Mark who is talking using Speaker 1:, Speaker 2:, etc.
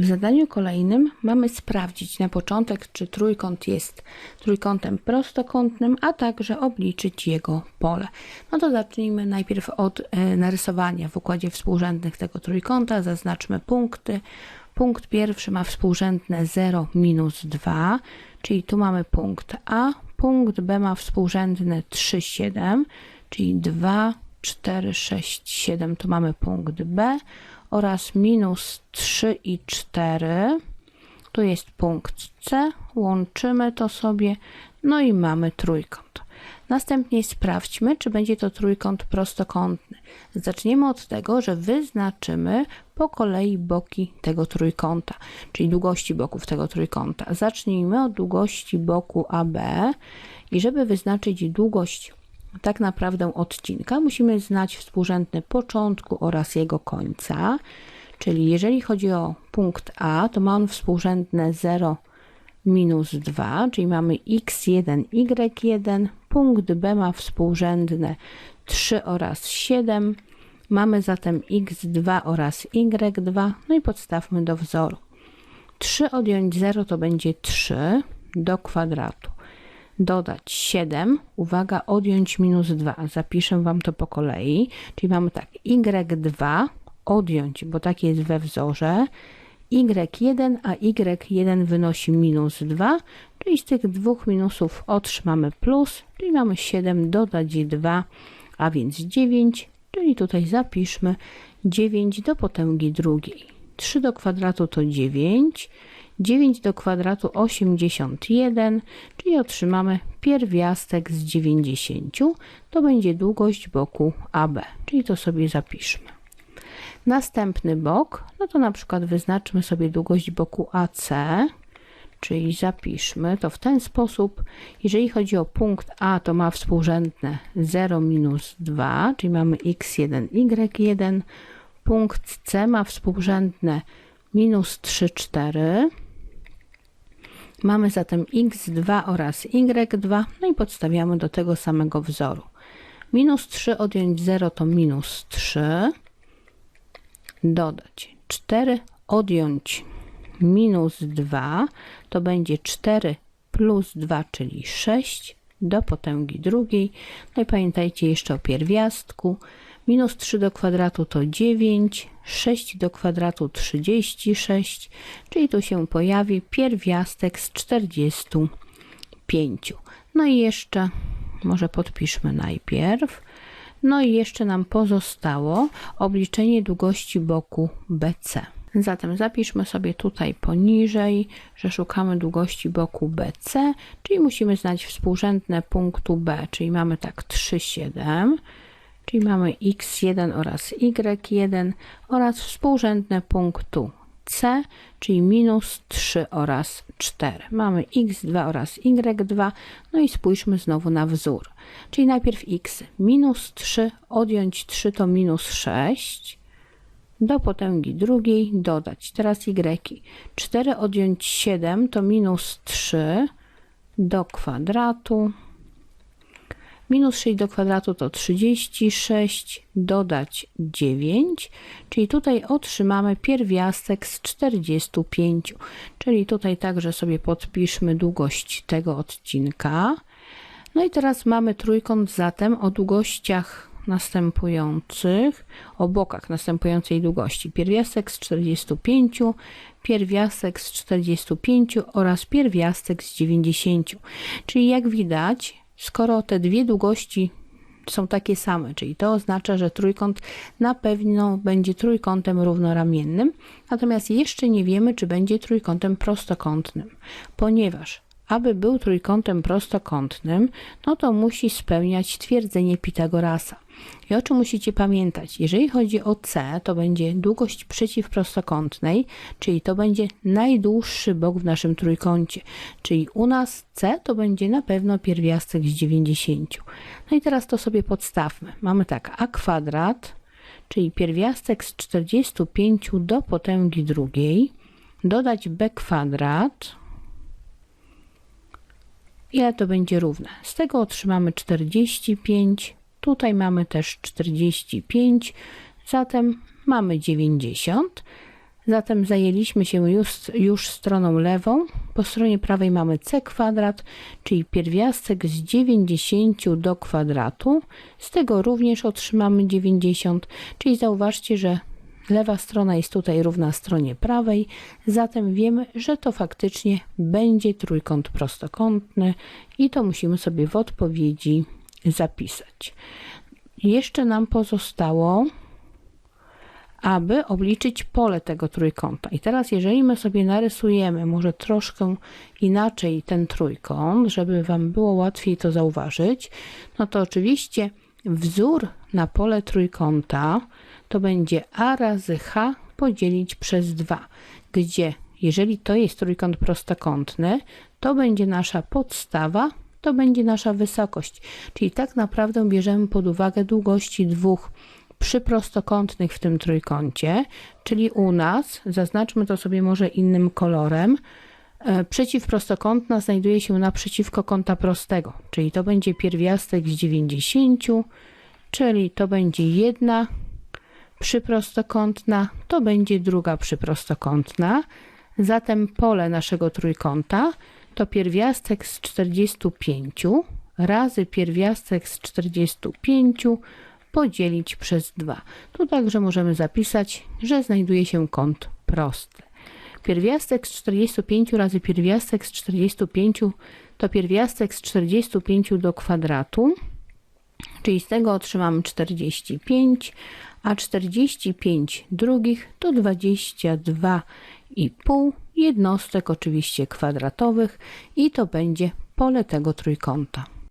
Speaker 1: W zadaniu kolejnym mamy sprawdzić na początek, czy trójkąt jest trójkątem prostokątnym, a także obliczyć jego pole. No to zacznijmy najpierw od e, narysowania w układzie współrzędnych tego trójkąta. Zaznaczmy punkty. Punkt pierwszy ma współrzędne 0 minus 2, czyli tu mamy punkt A. Punkt B ma współrzędne 3, 7, czyli 2, 4, 6, 7 tu mamy punkt B oraz minus 3 i 4. Tu jest punkt C, łączymy to sobie, no i mamy trójkąt. Następnie sprawdźmy, czy będzie to trójkąt prostokątny. Zaczniemy od tego, że wyznaczymy po kolei boki tego trójkąta, czyli długości boków tego trójkąta. Zacznijmy od długości boku AB i żeby wyznaczyć długość tak naprawdę odcinka, musimy znać współrzędny początku oraz jego końca. Czyli jeżeli chodzi o punkt A, to ma on współrzędne 0 minus 2, czyli mamy x1, y1. Punkt B ma współrzędne 3 oraz 7. Mamy zatem x2 oraz y2. No i podstawmy do wzoru. 3 odjąć 0 to będzie 3 do kwadratu dodać 7, uwaga, odjąć minus 2. Zapiszę Wam to po kolei. Czyli mamy tak, y2 odjąć, bo tak jest we wzorze, y1, a y1 wynosi minus 2, czyli z tych dwóch minusów otrzymamy plus, czyli mamy 7 dodać 2, a więc 9, czyli tutaj zapiszmy 9 do potęgi drugiej. 3 do kwadratu to 9, 9 do kwadratu 81, czyli otrzymamy pierwiastek z 90. To będzie długość boku AB, czyli to sobie zapiszmy. Następny bok, no to na przykład wyznaczmy sobie długość boku AC, czyli zapiszmy to w ten sposób. Jeżeli chodzi o punkt A, to ma współrzędne 0 minus 2, czyli mamy x1, y1. Punkt C ma współrzędne minus 3, 4. Mamy zatem x2 oraz y2, no i podstawiamy do tego samego wzoru. Minus 3 odjąć 0 to minus 3, dodać 4 odjąć minus 2 to będzie 4 plus 2, czyli 6 do potęgi drugiej. No i pamiętajcie jeszcze o pierwiastku. Minus 3 do kwadratu to 9, 6 do kwadratu 36, czyli tu się pojawi pierwiastek z 45. No i jeszcze, może podpiszmy najpierw. No i jeszcze nam pozostało obliczenie długości boku BC. Zatem zapiszmy sobie tutaj poniżej, że szukamy długości boku BC, czyli musimy znać współrzędne punktu B, czyli mamy tak 3, 7, czyli mamy x1 oraz y1 oraz współrzędne punktu C, czyli minus 3 oraz 4. Mamy x2 oraz y2, no i spójrzmy znowu na wzór. Czyli najpierw x, minus 3, odjąć 3 to minus 6, do potęgi drugiej dodać. Teraz y. 4 odjąć 7 to minus 3 do kwadratu Minus 6 do kwadratu to 36, dodać 9, czyli tutaj otrzymamy pierwiastek z 45, czyli tutaj także sobie podpiszmy długość tego odcinka. No i teraz mamy trójkąt zatem o długościach następujących, o bokach następującej długości. Pierwiastek z 45, pierwiastek z 45 oraz pierwiastek z 90. Czyli jak widać, skoro te dwie długości są takie same, czyli to oznacza, że trójkąt na pewno będzie trójkątem równoramiennym, natomiast jeszcze nie wiemy, czy będzie trójkątem prostokątnym, ponieważ aby był trójkątem prostokątnym, no to musi spełniać twierdzenie Pitagorasa. I o czym musicie pamiętać? Jeżeli chodzi o C, to będzie długość przeciwprostokątnej, czyli to będzie najdłuższy bok w naszym trójkącie. Czyli u nas C to będzie na pewno pierwiastek z 90. No i teraz to sobie podstawmy. Mamy tak a kwadrat, czyli pierwiastek z 45 do potęgi drugiej, dodać b kwadrat, ile to będzie równe. Z tego otrzymamy 45 Tutaj mamy też 45, zatem mamy 90. Zatem zajęliśmy się już, już stroną lewą. Po stronie prawej mamy c kwadrat, czyli pierwiastek z 90 do kwadratu. Z tego również otrzymamy 90, czyli zauważcie, że lewa strona jest tutaj równa stronie prawej, zatem wiemy, że to faktycznie będzie trójkąt prostokątny i to musimy sobie w odpowiedzi zapisać. Jeszcze nam pozostało aby obliczyć pole tego trójkąta. I teraz, jeżeli my sobie narysujemy może troszkę inaczej ten trójkąt, żeby Wam było łatwiej to zauważyć, no to oczywiście wzór na pole trójkąta to będzie a razy h podzielić przez 2, gdzie jeżeli to jest trójkąt prostokątny, to będzie nasza podstawa, to będzie nasza wysokość. Czyli tak naprawdę bierzemy pod uwagę długości dwóch przyprostokątnych w tym trójkącie, czyli u nas, zaznaczmy to sobie może innym kolorem, e, przeciwprostokątna znajduje się naprzeciwko kąta prostego, czyli to będzie pierwiastek z 90, czyli to będzie jedna przyprostokątna, to będzie druga przyprostokątna. Zatem pole naszego trójkąta to pierwiastek z 45 razy pierwiastek z 45 podzielić przez 2. Tu także możemy zapisać, że znajduje się kąt prosty. Pierwiastek z 45 razy pierwiastek z 45 to pierwiastek z 45 do kwadratu, czyli z tego otrzymamy 45, a 45 drugich to 22,5 jednostek oczywiście kwadratowych i to będzie pole tego trójkąta.